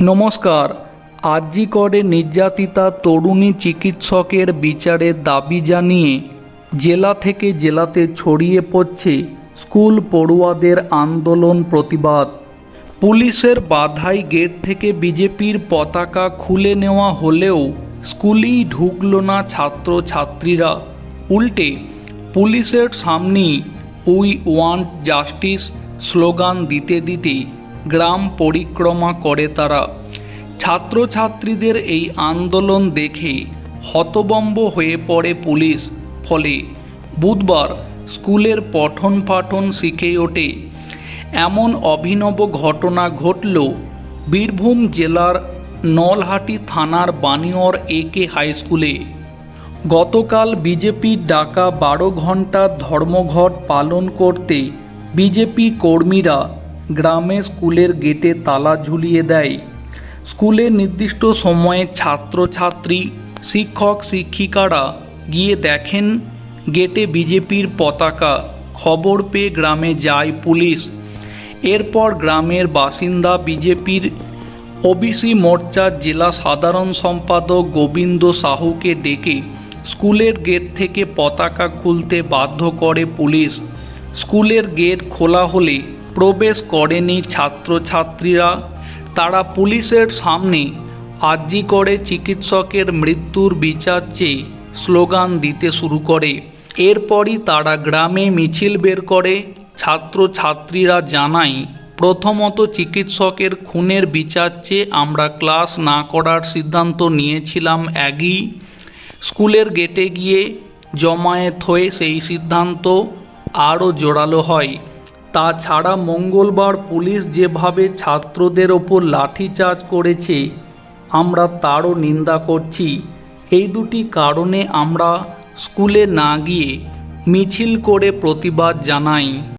নমস্কার। আরজিকরে নির্যাতিতা তরুণী চিকিৎসকের বিচারের দাবি জানিয়ে জেলা থেকে জেলাতে ছড়িয়ে পড়ছে স্কুল পড়ুয়াদের আন্দোলন প্রতিবাদ। পুলিশের বাধাই গেট থেকে বিজেপির পতাকা খুলে নেওয়া হলেও স্কুলেই ঢুকল না ছাত্র ছাত্রীরা উল্টে পুলিশের সামনেই উই ওয়ান্ট জাস্টিস স্লোগান দিতে দিতে গ্রাম পরিক্রমা করে তারা। ছাত্রছাত্রীদের এই আন্দোলন দেখে হতবম্ব হয়ে পড়ে পুলিশ, ফলে বুধবার স্কুলের পঠন পাঠন শিখে ওঠে। এমন অভিনব ঘটনা ঘটল বীরভূম জেলার নলহাটি থানার বানিয়র এ কে হাই স্কুলে। গতকাল বিজেপির ডাকা বারো ঘণ্টার ধর্মঘট পালন করতে বিজেপি কর্মীরা গ্রামে স্কুলের গেটে তালা ঝুলিয়ে দেয়। স্কুলের নির্দিষ্ট সময়ে ছাত্রছাত্রী, শিক্ষক, শিক্ষিকারা গিয়ে দেখেন গেটে বিজেপির পতাকা। খবর পেয়ে গ্রামে যায় পুলিশ। এরপর গ্রামের বাসিন্দা বিজেপির ওবিসি মোর্চার জেলা সাধারণ সম্পাদক গোবিন্দ সাহুকে ডেকে স্কুলের গেট থেকে পতাকা খুলতে বাধ্য করে পুলিশ। স্কুলের গেট খোলা হলে প্রবেশ করেনি ছাত্রছাত্রীরা। তারা পুলিশের সামনে আর্জি করে চিকিৎসকের মৃত্যুর বিচার চেয়ে স্লোগান দিতে শুরু করে। এরপরই তারা গ্রামে মিছিল বের করে। ছাত্রছাত্রীরা জানায়, প্রথমত চিকিৎসকের খুনের বিচার চেয়ে আমরা ক্লাস না করার সিদ্ধান্ত নিয়েছিলাম একই। স্কুলের গেটে গিয়ে জমায়েত হয়ে সেই সিদ্ধান্ত আরও জোরালো হয়। তাছাড়া মঙ্গলবার পুলিশ যেভাবে ছাত্রদের ওপর লাঠিচার্জ করেছে, আমরা তারও নিন্দা করছি। এই দুটি কারণে আমরা স্কুলে না গিয়ে মিছিল করে প্রতিবাদ জানাই।